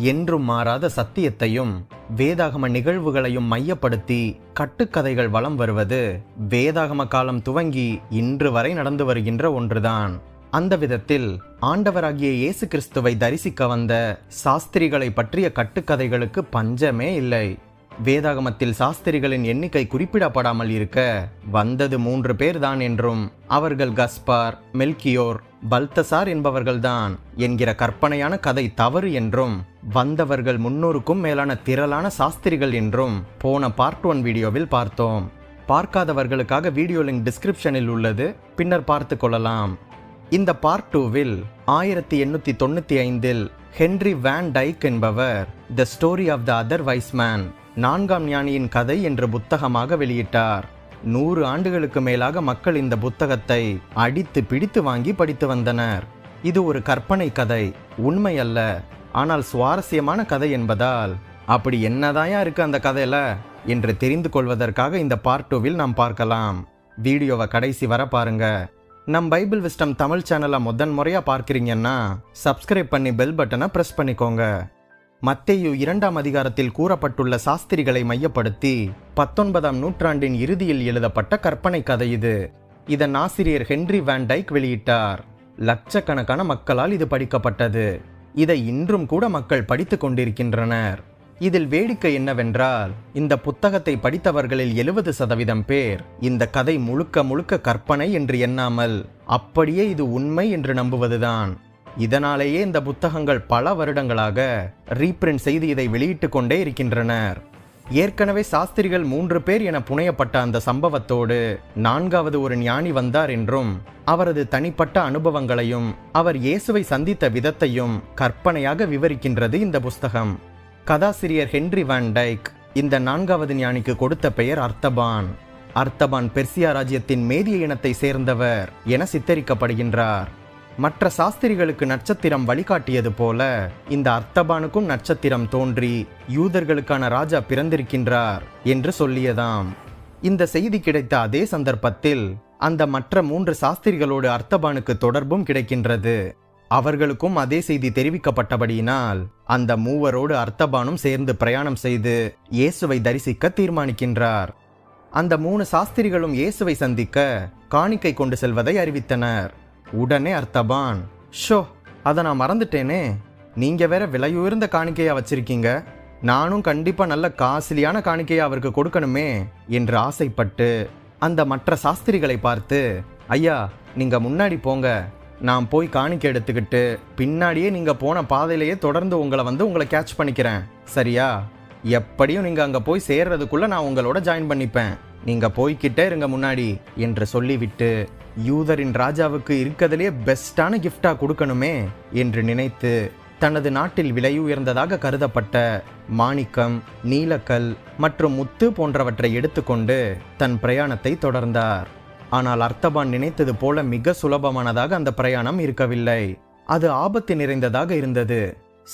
என்றும் மாறாத சத்தியத்தையும் வேதாகம நிகழ்வுகளையும் மையப்படுத்தி கட்டுக்கதைகள் வலம் வருவது வேதாகம காலம் துவங்கி இன்று வரை நடந்து வருகின்ற ஒன்றுதான். அந்த விதத்தில் ஆண்டவராகிய இயேசு கிறிஸ்துவை தரிசிக்க வந்த சாஸ்திரிகளை பற்றிய கட்டுக்கதைகளுக்கு பஞ்சமே இல்லை. வேதாகமத்தில் சாஸ்திரிகளின் எண்ணிக்கை குறிப்பிடப்படாமல் இருக்க வந்தது மூன்று பேர்தான் என்றும் அவர்கள் கஸ்பார் மெல்கியோர் பல்தசார் என்பவர்கள்தான் என்கிற கற்பனையான கதை தவறு என்றும் வந்தவர்கள் முன்னூறுக்கும் மேலான திரளான சாஸ்திரிகள் என்றும் போன பார்ட் ஒன் வீடியோவில் பார்த்தோம். பார்க்காதவர்களுக்காக வீடியோ லிங்க் டிஸ்கிரிப்ஷனில் உள்ளது பின்னர் பார்த்து கொள்ளலாம். இந்த பார்ட் டூவில் ஆயிரத்தி எண்ணூத்தி தொண்ணூத்தி ஐந்தில் ஹென்றி வேன் டைக் என்பவர் the story of the other wise man நான்காம் ஞானியின் கதை என்ற புத்தகமாக வெளியிட்டார். நூறு ஆண்டுகளுக்கு மேலாக மக்கள் இந்த புத்தகத்தை அடித்து பிடித்து வாங்கி படித்து வந்தனர். இது ஒரு கற்பனை கதை உண்மை அல்ல ஆனால் சுவாரஸ்யமான கதை என்பதால் அப்படி என்னதாயா இருக்கு அந்த கதையில என்று தெரிந்து கொள்வதற்காக இந்த பார்ட் டூவில் நாம் பார்க்கலாம். வீடியோவை கடைசி வர பாருங்க. நம் பைபிள் விஸ்டம் தமிழ் சேனலை முதன் முறையாக பார்க்குறீங்கன்னா சப்ஸ்கிரைப் பண்ணி பெல் பட்டனை ப்ரெஸ் பண்ணிக்கோங்க. மத்தேயு இரண்டாம் அதிகாரத்தில் கூறப்பட்டுள்ள சாஸ்திரிகளை மையப்படுத்தி பத்தொன்பதாம் நூற்றாண்டின் இறுதியில் எழுதப்பட்ட கற்பனை கதை இது. இதன் ஆசிரியர் ஹென்றி வேன் டைக் வெளியிட்டார். லட்சக்கணக்கான மக்களால் இது படிக்கப்பட்டது. இதை இன்றும் கூட மக்கள் படித்துக் கொண்டிருக்கின்றனர். இதில் வேடிக்கை என்னவென்றால் இந்த புத்தகத்தை படித்தவர்களில் எழுபது சதவீதம் பேர் இந்த கதை முழுக்க முழுக்க கற்பனை என்று எண்ணாமல் அப்படியே இது உண்மை என்று நம்புவதுதான். இதனாலேயே இந்த புத்தகங்கள் பல வருடங்களாக ரீபிரிண்ட் செய்து இதை வெளியிட்டு கொண்டே இருக்கின்றனர். ஏற்கனவே சாஸ்திரிகள் மூன்று பேர் என புனையப்பட்ட அந்த சம்பவத்தோடு நான்காவது ஒரு ஞானி வந்தார் என்றும் அவரது தனிப்பட்ட அனுபவங்களையும் அவர் இயேசுவை சந்தித்த விதத்தையும் கற்பனையாக விவரிக்கின்றது இந்த புஸ்தகம். கதாசிரியர் ஹென்றி வான் டைக் இந்த நான்காவது ஞானிக்கு கொடுத்த பெயர் அர்த்தபான். அர்த்தபான் பெர்சியா ராஜ்யத்தின் மேதிய இனத்தை சேர்ந்தவர் என சித்தரிக்கப்படுகின்றார். மற்ற சாஸ்திரிகளுக்கு நட்சத்திரம் வழிகாட்டியது போல இந்த அர்த்தபானுக்கும் நட்சத்திரம் தோன்றி யூதர்களுக்கான ராஜா பிறந்திருக்கின்றார் என்று சொல்லியதாம். இந்த செய்தி கிடைத்த அதே சந்தர்ப்பத்தில் அந்த மற்ற மூன்று சாஸ்திரிகளோடு அர்த்தபானுக்கு தொடர்பும் கிடைக்கின்றது. அவர்களுக்கும் அதே செய்தி தெரிவிக்கப்பட்டபடியினால் அந்த மூவரோடு அர்த்தபானும் சேர்ந்து பிரயாணம் செய்து இயேசுவை தரிசிக்க தீர்மானிக்கின்றார். அந்த மூணு சாஸ்திரிகளும் இயேசுவை சந்திக்க காணிக்கை கொண்டு செல்வதை அறிவித்தனர். உடனே அர்த்தபான் ஷோ அதை நான் மறந்துட்டேனே. நீங்கள் வேற விலையுயர்ந்த காணிக்கையாக வச்சிருக்கீங்க. நானும் கண்டிப்பாக நல்ல காஸ்ட்லியான காணிக்கையை அவருக்கு கொடுக்கணுமே என்று ஆசைப்பட்டு அந்த மற்ற சாஸ்திரிகளை பார்த்து ஐயா நீங்கள் முன்னாடி போங்க. நான் போய் காணிக்கை எடுத்துக்கிட்டு பின்னாடியே நீங்கள் போன பாதையிலேயே தொடர்ந்து உங்களை வந்து உங்களை கேட்ச் பண்ணிக்கிறேன். சரியா? எப்படியும் நீங்கள் அங்கே போய் சேர்றதுக்குள்ள நான் உங்களோட ஜாயின் பண்ணிப்பேன். நீங்க போய்க்கிட்டே இருங்க முன்னாடி என்று சொல்லிவிட்டு யூதரின் ராஜாவுக்கு இருக்கதிலே பெஸ்டான கிஃப்டா கொடுக்கணுமே என்று நினைத்து தனது நாட்டில் விலையுயர்ந்ததாக கருதப்பட்ட மாணிக்கம் நீலக்கல் மற்றும் முத்து போன்றவற்றை எடுத்துக்கொண்டு தன் பிரயாணத்தை தொடர்ந்தார். ஆனால் அர்த்தபான் நினைத்தது போல மிக சுலபமானதாக அந்த பிரயாணம் இருக்கவில்லை. அது ஆபத்து நிறைந்ததாக இருந்தது.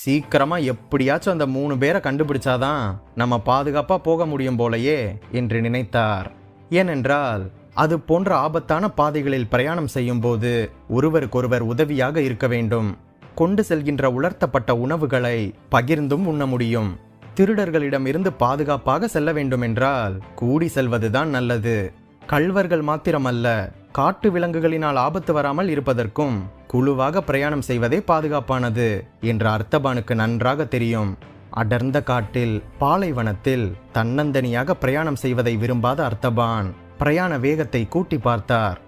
சீக்கிரமாக எப்படியாச்சும் அந்த மூணு பேரை கண்டுபிடிச்சாதான் நம்ம பாதுகாப்பாக போக முடியும் போலயே என்று நினைத்தார். ஏனென்றால் அது போன்ற ஆபத்தான பாதைகளில் பிரயாணம் செய்யும் போது ஒருவருக்கொருவர் உதவியாக இருக்க வேண்டும். கொண்டு செல்கின்ற உலர்த்தப்பட்ட உணவுகளை பகிர்ந்தும் உண்ண முடியும். திருடர்களிடமிருந்து பாதுகாப்பாக செல்ல வேண்டுமென்றால் கூடி செல்வதுதான் நல்லது. கள்வர்கள் மாத்திரமல்ல காட்டு விலங்குகளினால் ஆபத்து வராமல் இருப்பதற்கும் குழுவாக பிரயாணம் செய்வதே பாதுகாப்பானது என்று அர்த்தபானுக்கு நன்றாக தெரியும். அடர்ந்த காட்டில் பாலைவனத்தில் தன்னந்தனியாக பிரயாணம் செய்வதை விரும்பாத அர்த்தபான் பிரயாண வேகத்தை கூட்டி பார்த்தார்.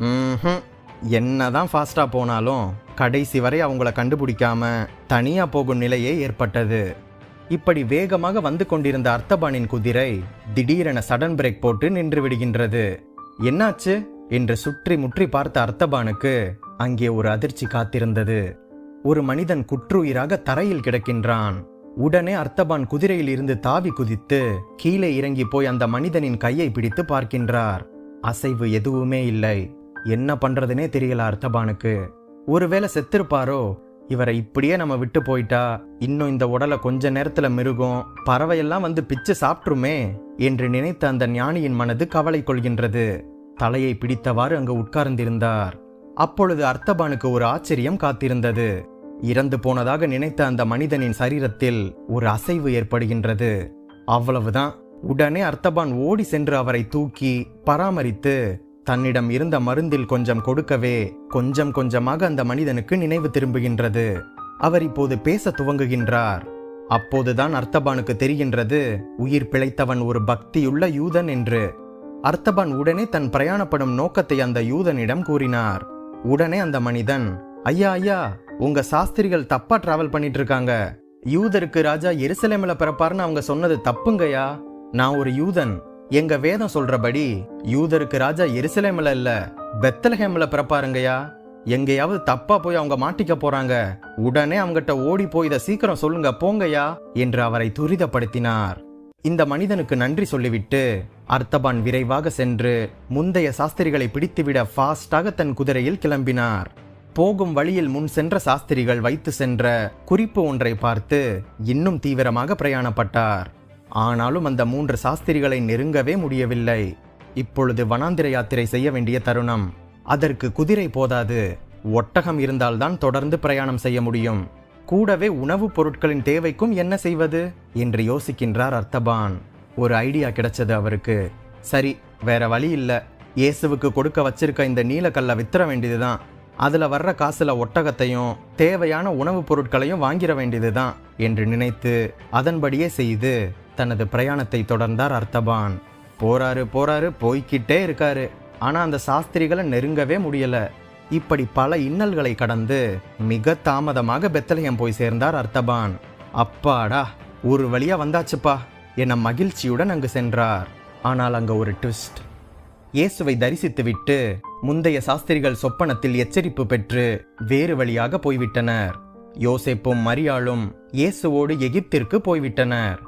ம்ஹும். என்னதான் ஃபாஸ்டா போனாலும் கடைசி வரை அவங்கள கண்டுபிடிக்காம தனியா போகும் நிலையே ஏற்பட்டது. இப்படி வேகமாக வந்து கொண்டிருந்த அர்த்தபானின் குதிரை திடீரென சடன் பிரேக் போட்டு நின்று விடுகின்றது. என்னாச்சு? என்று சுற்றி முற்றி பார்த்த அர்த்தபானுக்கு அங்கே ஒரு அதிர்ச்சி காத்திருந்தது. ஒரு மனிதன் குற்றுயிராக தரையில் கிடக்கின்றான். உடனே அர்த்தபான் குதிரையில் இருந்து தாவி குதித்து கீழே இறங்கி போய் அந்த மனிதனின் கையை பிடித்து பார்க்கின்றார். அசைவு எதுவுமே இல்லை. என்ன பண்றதுனே தெரியல அர்த்தபானுக்கு. ஒருவேளை செத்திருப்பாரோ? இவரை இப்படியே நம்ம விட்டு போயிட்டா? இன்னும் இந்த உடலை கொஞ்ச நேரத்துல மிருகம் பறவையெல்லாம் வந்து பிச்சு சாப்பிட்ருமே என்று நினைத்த அந்த ஞானியின் மனது கவலை கொள்கின்றது. தலையை பிடித்தவாறு அங்கு உட்கார்ந்திருந்தார். அப்பொழுது அர்த்தபானுக்கு ஒரு ஆச்சரியம் காத்திருந்தது. இறந்து போனதாக நினைத்த அந்த மனிதனின் சரீரத்தில் ஒரு அசைவு ஏற்படுகின்றது. அவ்வளவுதான். உடனே அர்த்தபான் ஓடி சென்று அவரை தூக்கி பராமரித்து தன்னிடம் இருந்த மருந்தில் கொஞ்சம் கொடுக்கவே கொஞ்சம் கொஞ்சமாக அந்த மனிதனுக்கு நினைவு திரும்புகின்றது. அவர் இப்போது பேச துவங்குகின்றார். அப்போதுதான் அர்த்தபானுக்கு தெரிகின்றது உயிர் பிழைத்தவன் ஒரு பக்தியுள்ள யூதன் என்று. அர்த்தபான் உடனே தன் பிரயாணப்படும் நோக்கத்தை அந்த யூதனிடம் கூறினார். உடனே அந்த மனிதன் ஐயா ஐயா உங்க சாஸ்திரிகள் தப்பா டிராவல் பண்ணிட்டு இருக்காங்க யூதருக்கு ராஜா எருசலேமில் பிறப்பாருன்னு அவங்க சொன்னது தப்புங்கய்யா? நான் ஒரு யூதன். எங்க வேதம் சொல்றபடி யூதருக்கு ராஜா எருசலேமில் இல்ல பெத்தலஹேமில் பிறப்பாருங்கய்யா. எங்கேயாவது தப்பா போய் அவங்க மாட்டிக்க போறாங்க. உடனே அவங்ககிட்ட ஓடி போய் இதை சீக்கிரம் சொல்லுங்க போங்கய்யா என்று அவரை துரிதப்படுத்தினார். இந்த மனிதனுக்கு நன்றி சொல்லிவிட்டு அர்த்தபான் விரைவாக சென்று முந்தைய சாஸ்திரிகளை பிடித்துவிட ஃபாஸ்டாக தன் குதிரையில் கிளம்பினார். போகும் வழியில் முன் சென்ற சாஸ்திரிகள் வைத்து சென்ற குறிப்பு ஒன்றை பார்த்து இன்னும் தீவிரமாக பிரயாணப்பட்டார். ஆனாலும் அந்த மூன்று சாஸ்திரிகளை நெருங்கவே முடியவில்லை. இப்பொழுது வனாந்திர யாத்திரை செய்ய வேண்டிய தருணம். அதற்கு குதிரை போதாது. ஒட்டகம் இருந்தால்தான் தொடர்ந்து பிரயாணம் செய்ய முடியும். கூடவே உணவுப் பொருட்களின் தேவைக்கும் என்ன செய்வது? என்று யோசிக்கின்றார் அர்த்தபான். ஒரு ஐடியா கிடைச்சது அவருக்கு. சரி வேற வழி இல்லை. இயேசுவுக்கு கொடுக்க வச்சிருக்க இந்த நீலக்கல்லை வித்துற வேண்டியதுதான். அதுல வர்ற காசுல ஒட்டகத்தையும் தேவையான உணவுப் பொருட்களையும் வாங்கிட வேண்டியதுதான் என்று நினைத்து அதன்படியே செய்து தனது பிரயாணத்தை தொடர்ந்தார் அர்த்தபான். போறாரு போறாரு போய்க்கிட்டே இருக்காரு. ஆனா அந்த சாஸ்திரிகளை நெருங்கவே முடியல. இப்படி பல இன்னல்களை கடந்து மிக தாமதமாக பெத்தலகம் போய் சேர்ந்தார் அர்த்தபான். அப்பாடா ஒரு வழியா வந்தாச்சுப்பா. என மகிழ்ச்சியுடன் அங்கு சென்றார். ஆனால் அங்கு ஒரு ட்விஸ்ட் இயேசுவை தரிசித்துவிட்டு முந்தைய சாஸ்திரிகள் சொப்பனத்தில் எச்சரிப்பு பெற்று வேறு வழியாக போய்விட்டனர். யோசேப்பும் மரியாளும் இயேசுவோடு எகிப்திற்கு போய்விட்டனர்.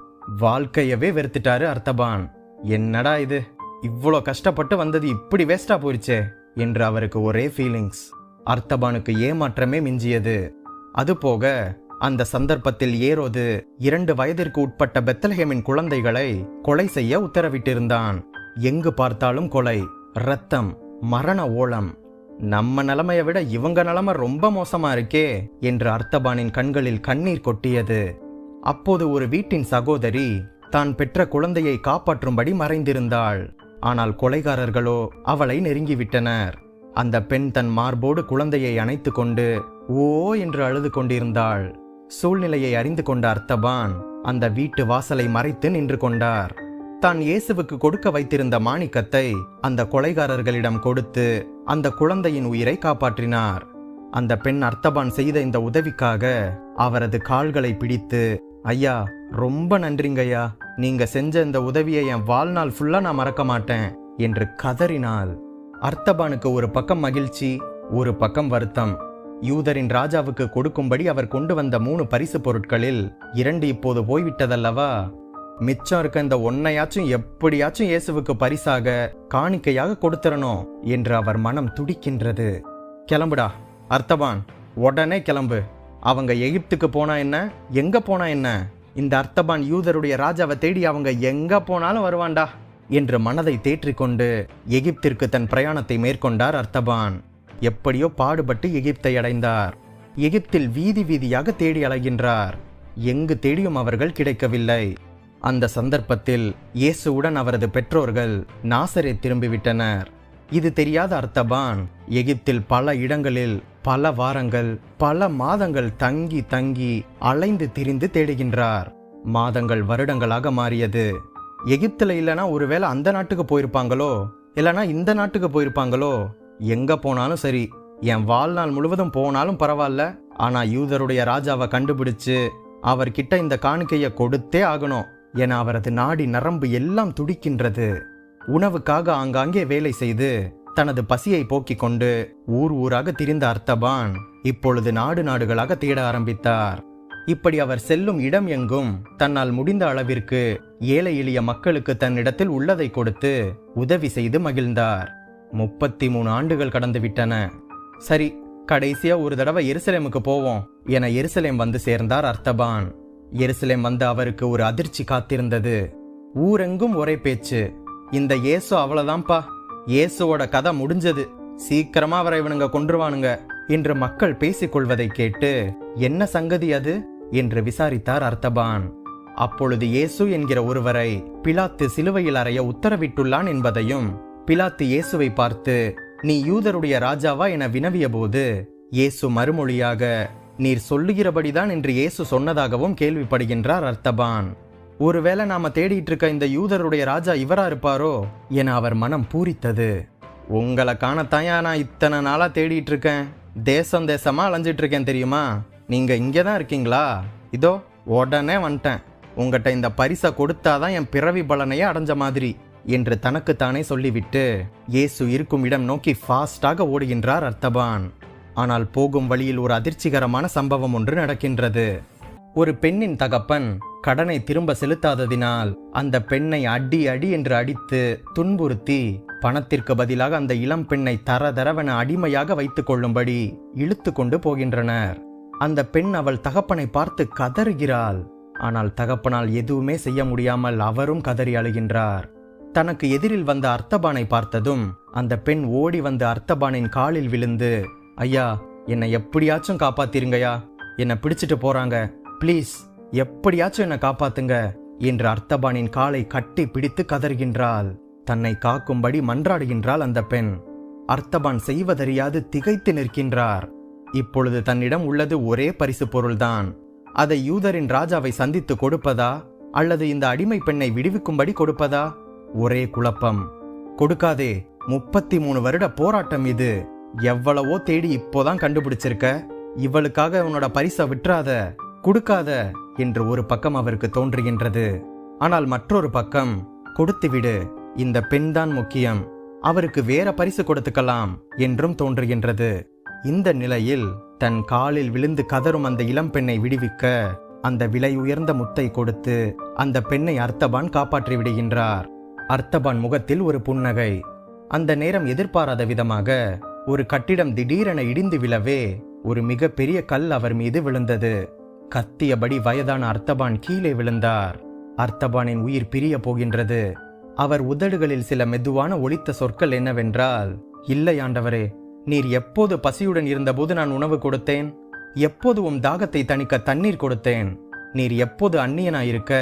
வாழ்க்கையவே வெறுத்துட்டாரு அர்த்தபான். என்னடா இது? இவ்வளோ கஷ்டப்பட்டு வந்தது இப்படி வேஸ்டா போயிடுச்சே என்று அவருக்கு ஒரே ஃபீலிங்ஸ் அர்த்தபானுக்கு ஏமாற்றமே மிஞ்சியது. அதுபோக அந்த சந்தர்ப்பத்தில் ஏரோது இரண்டு வயதிற்கு உட்பட்ட பெத்தலஹேமின் குழந்தைகளை கொலை செய்ய உத்தரவிட்டிருந்தான். எங்கு பார்த்தாலும் கொலை ரத்தம் மரண ஓலம். நம்ம நிலைமையை விட இவங்க நிலைமை ரொம்ப மோசமா இருக்கே என்று அர்த்தபானின் கண்களில் கண்ணீர் கொட்டியது. அப்போது ஒரு வீட்டின் சகோதரி தான் பெற்ற குழந்தையை காப்பாற்றும்படி மறைந்திருந்தாள். ஆனால் கொலைகாரர்களோ அவளை நெருங்கிவிட்டனர். அந்த பெண் தன் மார்போடு குழந்தையை அணைத்து கொண்டு ஓ என்று அழுது கொண்டிருந்தாள். சூழ்நிலையை அறிந்து கொண்ட அர்த்தபான் அந்த வீட்டு வாசலை மறைத்து நின்று கொண்டார். தான் இயேசுவுக்கு கொடுக்க வைத்திருந்த மாணிக்கத்தை அந்த கொலைகாரர்களிடம் கொடுத்து அந்த குழந்தையின் உயிரை காப்பாற்றினார். அந்த பெண் அர்த்தபான் செய்த இந்த உதவிக்காக அவரது கால்களை பிடித்து ஐயா ரொம்ப நன்றிங்கய்யா. நீங்க செஞ்ச இந்த உதவியை என் வாழ்நாள் ஃபுல்லா நான் மறக்க மாட்டேன் என்று கதறினாள். அர்த்தபானுக்கு ஒரு பக்கம் மகிழ்ச்சி ஒரு பக்கம் வருத்தம். யூதரின் ராஜாவுக்கு கொடுக்கும்படி அவர் கொண்டு வந்த மூணு பரிசு பொருட்களில் இரண்டு இப்போது போய்விட்டதல்லவா? மிச்சம் இருக்க இந்த ஒன்னையாச்சும் எப்படியாச்சும் இயேசுவுக்கு பரிசாக காணிக்கையாக கொடுத்துடணும் என்று அவர் மனம் துடிக்கின்றது. கிளம்புடா அர்த்தபான் உடனே கிளம்பு. அவங்க எகிப்துக்கு போனா என்ன? எங்க போனா என்ன? இந்த அர்த்தபான் யூதருடைய ராஜாவை தேடி அவங்க எங்க போனாலும் வருவான்டா என்று மனதை தேற்றிக்கொண்டு எகிப்திற்கு தன் பிரயாணத்தை மேற்கொண்டார் அர்த்தபான் எப்படியோ பாடுபட்டு எகிப்தை அடைந்தார். எகிப்தில் வீதி வீதியாக தேடி அலைகின்றார். எங்கு தேடியும் அவர்கள் கிடைக்கவில்லை. அந்த சந்தர்ப்பத்தில் இயேசுவுடன் அவரது பெற்றோர்கள் நாசரே திரும்பிவிட்டனர். இது தெரியாத அர்த்தபான் எகிப்தில் பல இடங்களில் பல வாரங்கள் பல மாதங்கள் தங்கி தங்கி அலைந்து திரிந்து தேடுகின்றார். மாதங்கள் வருடங்களாக மாறியது. எகிப்தில் இல்லைனா ஒருவேளை அந்த நாட்டுக்கு போயிருப்பாங்களோ? இல்லைனா இந்த நாட்டுக்கு போயிருப்பாங்களோ? எங்கே போனாலும் சரி என் வாழ்நாள் முழுவதும் போனாலும் பரவாயில்ல. ஆனால் யூதருடைய ராஜாவை கண்டுபிடிச்சு அவர்கிட்ட இந்த காணிக்கையை கொடுத்தே ஆகணும். என அவரது நாடி நரம்பு எல்லாம் துடிக்கின்றது. உணவுக்காக ஆங்காங்கே வேலை செய்து தனது பசியை போக்கிக் கொண்டு ஊர் ஊராக திரிந்த அர்த்தபான் இப்பொழுது நாடு நாடுகளாக தேட ஆரம்பித்தார். இப்படி அவர் செல்லும் இடம் எங்கும் தன்னால் முடிந்த அளவிற்கு ஏழை எளிய மக்களுக்கு தன்னிடத்தில் உள்ளதை கொடுத்து உதவி செய்து மகிழ்ந்தார். முப்பத்தி மூணு ஆண்டுகள் கடந்து விட்டன. சரி கடைசியா ஒரு தடவை எருசலேமுக்கு போவோம் என எருசலேம் வந்து சேர்ந்தார் அர்த்தபான். எருசலேம் வந்து அவருக்கு ஒரு அதிர்ச்சி காத்திருந்தது. ஊரெங்கும் ஒரே பேச்சு இந்த இயேசு அவ்வளவுதான்ப்பா இயேசுவோட கதை முடிஞ்சது சீக்கிரமா அவரை இவனுங்க கொன்றுவானுங்க என்று மக்கள் பேசிக்கொள்வதை கேட்டு என்ன சங்கதி அது? என்று விசாரித்தார் அர்த்தபான். அப்பொழுது இயேசு என்கிற ஒருவரை பிலாத்து சிலுவையில் அறைய உத்தரவிட்டுள்ளான் என்பதையும் பிலாத்து இயேசுவை பார்த்து நீ யூதருடைய ராஜாவா? என வினவியபோது இயேசு மறுமொழியாக நீர் சொல்லுகிறபடிதான் என்று இயேசு சொன்னதாகவும் கேள்விப்படுகின்றார் அர்த்தபான். ஒருவேளை நாம தேடிட்டு இருக்க இந்த யூதருடைய ராஜா இவரா இருப்பாரோ? என அவர் மனம் பூரித்தது. உங்களை காணத்தாயா நான் இத்தனை நாளா தேடிட்டு இருக்கேன் தேசம் தேசமா அலைஞ்சிட்டு இருக்கேன் தெரியுமா? நீங்க இங்கே தான் இருக்கீங்களா? இதோ உடனே வந்துட்டேன். உங்கள்கிட்ட இந்த பரிசை கொடுத்தாதான் என் பிறவி பலனையே அடைஞ்ச மாதிரி. என்று தனக்குத்தானே சொல்லிவிட்டு இயேசு இருக்கும் இடம் நோக்கி ஃபாஸ்டாக ஓடுகின்றார் அர்த்தபான். ஆனால் போகும் வழியில் ஒரு அதிர்ச்சிகரமான சம்பவம் ஒன்று நடக்கின்றது. ஒரு பெண்ணின் தகப்பன் கடனை திரும்ப செலுத்தாததினால் அந்த பெண்ணை அடி அடி என்று அடித்து துன்புறுத்தி பணத்திற்கு பதிலாக அந்த இளம் பெண்ணை தர தரவென அடிமையாக வைத்துக் கொள்ளும்படி இழுத்து கொண்டு போகின்றனர். அந்த பெண் அவள் தகப்பனை பார்த்து கதறுகிறாள். ஆனால் தகப்பனால் எதுவுமே செய்ய முடியாமல் அவரும் கதறி அழுகின்றார். தனக்கு எதிரில் வந்த அர்த்தபானை பார்த்ததும் அந்த பெண் ஓடி வந்து அர்த்தபானின் காலில் விழுந்து ஐயா என்னை எப்படியாச்சும் காப்பாத்திருங்கயா என்னை பிடிச்சிட்டு போறாங்க. ப்ளீஸ் எப்படியாச்சும் என்னை காப்பாத்துங்க என்று அர்த்தபானின் காலை கட்டி பிடித்து கதறுகின்றாள். தன்னை காக்கும்படி மன்றாடுகின்றாள் அந்த பெண். அர்த்தபான் செய்வதறியாது திகைத்து நிற்கின்றார். இப்பொழுது தன்னிடம் உள்ளது ஒரே பரிசு பொருள்தான். அதை யூதரின் ராஜாவை சந்தித்து கொடுப்பதா? அல்லது இந்த அடிமை பெண்ணை விடுவிக்கும்படி கொடுப்பதா? ஒரே குழப்பம். கொடுக்காதே முப்பத்தி மூணு வருட போராட்டம் இது. எவ்வளவோ தேடி இப்போதான் கண்டுபிடிச்சிருக்க. இவளுக்காக உன்னோட பரிசை விட்டுறாத கொடுக்காத என்று ஒரு பக்கம் அவருக்கு தோன்றுகின்றது. ஆனால் மற்றொரு பக்கம் கொடுத்து விடு இந்த பெண்தான் முக்கியம். அவருக்கு வேற பரிசு கொடுத்துக்கலாம் என்றும் தோன்றுகின்றது. இந்த நிலையில் தன் காலில் விழுந்து கதறும் அந்த இளம் பெண்ணை விடுவிக்க அந்த விலை உயர்ந்த முத்தை கொடுத்து அந்த பெண்ணை அர்த்தபான் காப்பாற்றி விடுகின்றார் அர்த்தபான் முகத்தில் ஒரு புன்னகை. அந்த நேரம் எதிர்பாராத விதமாக ஒரு கட்டிடம் திடீரென இடிந்து விழவே ஒரு மிகப்பெரிய கல் அவர் மீது விழுந்தது. கத்தியபடி வயதான அர்த்தபான் கீழே விழுந்தார். அர்த்தபானின் உயிர் பிரிய போகின்றது. அவர் உதடுகளில் சில மெதுவான ஒளித்த சொற்கள் என்னவென்றால் இல்லை ஆண்டவரே நீர் எப்போது பசியுடன் இருந்தபோது நான் உணவு கொடுத்தேன்? எப்போது உம் தாகத்தை தணிக்க தண்ணீர் கொடுத்தேன்? நீர் எப்போது அந்நியனாயிருக்க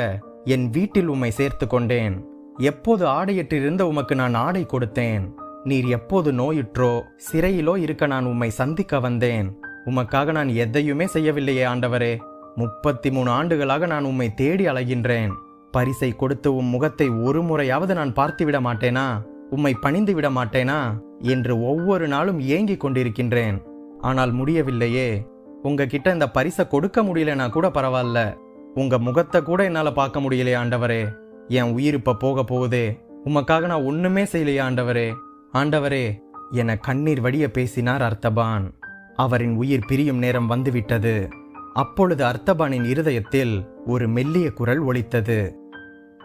என் வீட்டில் உம்மை சேர்த்து கொண்டேன்? எப்போது ஆடையற்றிருந்த உமக்கு நான் ஆடை கொடுத்தேன்? நீர் எப்போது நோயுற்றோ சிறையிலோ இருக்க நான் உம்மை சந்திக்க வந்தேன். உமக்காக நான் எதையுமே செய்யவில்லையே ஆண்டவரே. முப்பத்தி மூணு ஆண்டுகளாக நான் உம்மை தேடி அலைகின்றேன். பரிசை கொடுத்து உம் முகத்தை ஒரு முறையாவது நான் பார்த்து விட மாட்டேனா? உம்மை பணிந்து விட மாட்டேனா? என்று ஒவ்வொரு நாளும் ஏங்கிக் கொண்டிருக்கின்றேன். ஆனால் முடியவில்லையே. உங்ககிட்ட இந்த பரிசை கொடுக்க முடியலனா கூட பரவாயில்ல. உங்க முகத்தை கூட என்னால பார்க்க முடியலையே ஆண்டவரே. என் உயிர் இப்ப போக போகுதே. உமக்காக நான் ஒண்ணுமே செய்யலையா ஆண்டவரே. ஆண்டவரே என கண்ணீர் வடிய பேசினார் அர்த்தபான். அவரின் உயிர் பிரியும் நேரம் வந்துவிட்டது. அப்பொழுது அர்த்தபானின் இருதயத்தில் ஒரு மெல்லிய குரல் ஒலித்தது.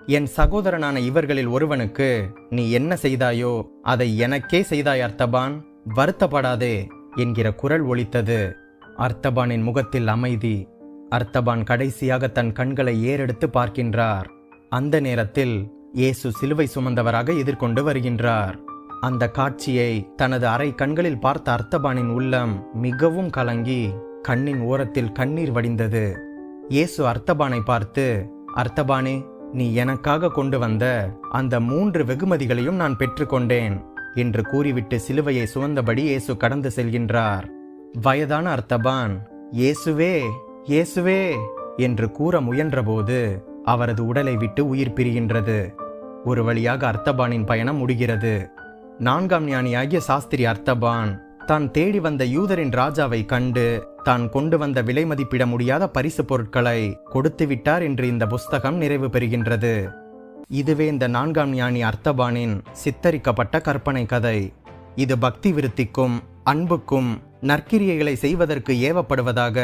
என் சகோதரனான இவர்களில் ஒருவனுக்கு நீ என்ன செய்தாயோ அதை எனக்கே செய்தாய் அர்த்தபான். வருத்தப்படாதே என்கிற குரல் ஒலித்தது. அர்த்தபானின் முகத்தில் அமைதி. அர்த்தபான் கடைசியாக தன் கண்களை ஏறெடுத்து பார்க்கின்றார். அந்த நேரத்தில் இயேசு சிலுவை சுமந்தவராக எதிர்கொண்டு வருகின்றார். அந்த காட்சியை தனது அரை கண்களில் பார்த்த அர்த்தபானின் உள்ளம் மிகவும் கலங்கி கண்ணின் ஓரத்தில் கண்ணீர் வடிந்தது. இயேசு அர்த்தபானை பார்த்து அர்த்தபானே நீ எனக்காக கொண்டு வந்த அந்த மூன்று வெகுமதிகளையும் நான் பெற்றுக்கொண்டேன் என்று கூறிவிட்டு சிலுவையை சுமந்தபடி இயேசு கடந்து செல்கின்றார். வயதான அர்த்தபான் இயேசுவே இயேசுவே என்று கூற முயன்றபோது அவரது உடலை விட்டு உயிர் பிரிகின்றது. ஒரு வழியாக அர்த்தபானின் பயணம் முடிகிறது. நான்காம் ஞானியாகிய சாஸ்திரி அர்த்தபான் தான் தேடி வந்த யூதரின் ராஜாவை கண்டு தான் கொண்டு வந்த விலை மதிப்பிட முடியாத பரிசு பொருட்களை கொடுத்து விட்டார் என்று இந்த புஸ்தகம் நிறைவு பெறுகின்றது. இதுவே இந்த நான்காம் ஞானி அர்த்தபானின் சித்தரிக்கப்பட்ட கற்பனை கதை. இது பக்தி விருத்திக்கும் அன்புக்கும் நற்கிரியைகளை செய்வதற்கு ஏவப்படுவதாக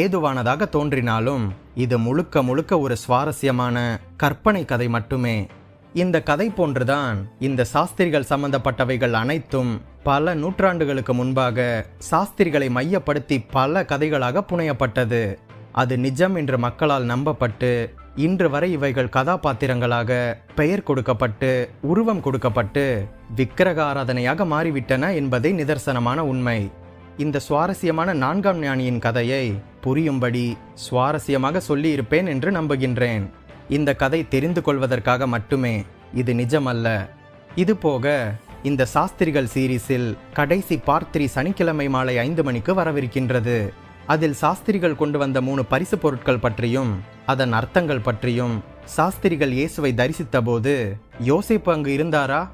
ஏதுவானதாக தோன்றினாலும் இது முழுக்க முழுக்க ஒரு சுவாரஸ்யமான கற்பனை கதை மட்டுமே. இந்த கதை போன்றுதான் இந்த சாஸ்திரிகள் சம்பந்தப்பட்டவைகள் அனைத்தும் பல நூற்றாண்டுகளுக்கு முன்பாக சாஸ்திரிகளை மையப்படுத்தி பல கதைகளாக புனையப்பட்டது. அது நிஜம் என்று மக்களால் நம்பப்பட்டு இன்று வரை இவைகள் கதாபாத்திரங்களாக பெயர் கொடுக்கப்பட்டு உருவம் கொடுக்கப்பட்டு விக்கிரக ஆராதனையாக மாறிவிட்டன என்பதே நிதர்சனமான உண்மை. இந்த சுவாரஸ்யமான நான்காம் ஞானியின் கதையை புரியும்படி சுவாரஸ்யமாக சொல்லியிருப்பேன் என்று நம்புகின்றேன். இந்த கதை தெரிந்து கொள்வதற்காக மட்டுமே இது நிஜமல்ல. இதுபோக இந்த சாஸ்திரிகள் சீரிஸில் கடைசி பார்ட் த்ரீ சனிக்கிழமை மாலை ஐந்து மணிக்கு வரவிருக்கின்றது. அதில் சாஸ்திரிகள் கொண்டு வந்த மூணு பரிசு பொருட்கள் பற்றியும் அதன் அர்த்தங்கள் பற்றியும் சாஸ்திரிகள் இயேசுவை தரிசித்தபோது யோசிப்பு அங்கு இருந்தாரா?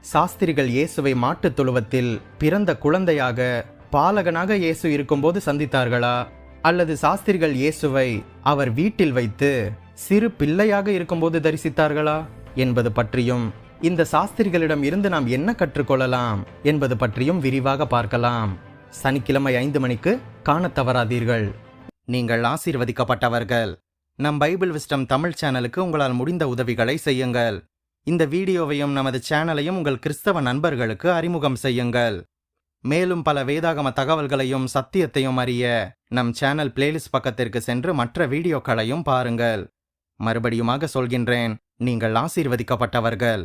சாஸ்திரிகள் இயேசுவை மாட்டுத் தொழுவத்தில் பிறந்த குழந்தையாக பாலகனாக இயேசு இருக்கும்போது சந்தித்தார்களா? அல்லது சாஸ்திரிகள் இயேசுவை அவர் வீட்டில் வைத்து சிறு பிள்ளையாக இருக்கும்போது தரிசித்தார்களா? என்பது பற்றியும் இந்த சாஸ்திரிகளிடம் இருந்து நாம் என்ன கற்றுக்கொள்ளலாம்? என்பது பற்றியும் விரிவாக பார்க்கலாம். சனிக்கிழமை ஐந்து மணிக்கு காணத் தவறாதீர்கள். நீங்கள் ஆசீர்வதிக்கப்பட்டவர்கள். நம் பைபிள் விஸ்டம் தமிழ் சேனலுக்கு உங்களால் முடிந்த உதவிகளை செய்யுங்கள். இந்த வீடியோவையும் நமது சேனலையும் உங்கள் கிறிஸ்தவ நண்பர்களுக்கு அறிமுகம் செய்யுங்கள். மேலும் பல வேதாகம தகவல்களையும் சத்தியத்தையும் அறிய நம் சேனல் பிளேலிஸ்ட் பக்கத்திற்கு சென்று மற்ற வீடியோக்களையும் பாருங்கள். மறுபடியுமாக சொல்கின்றேன் நீங்கள் ஆசீர்வதிக்கப்பட்டவர்கள்.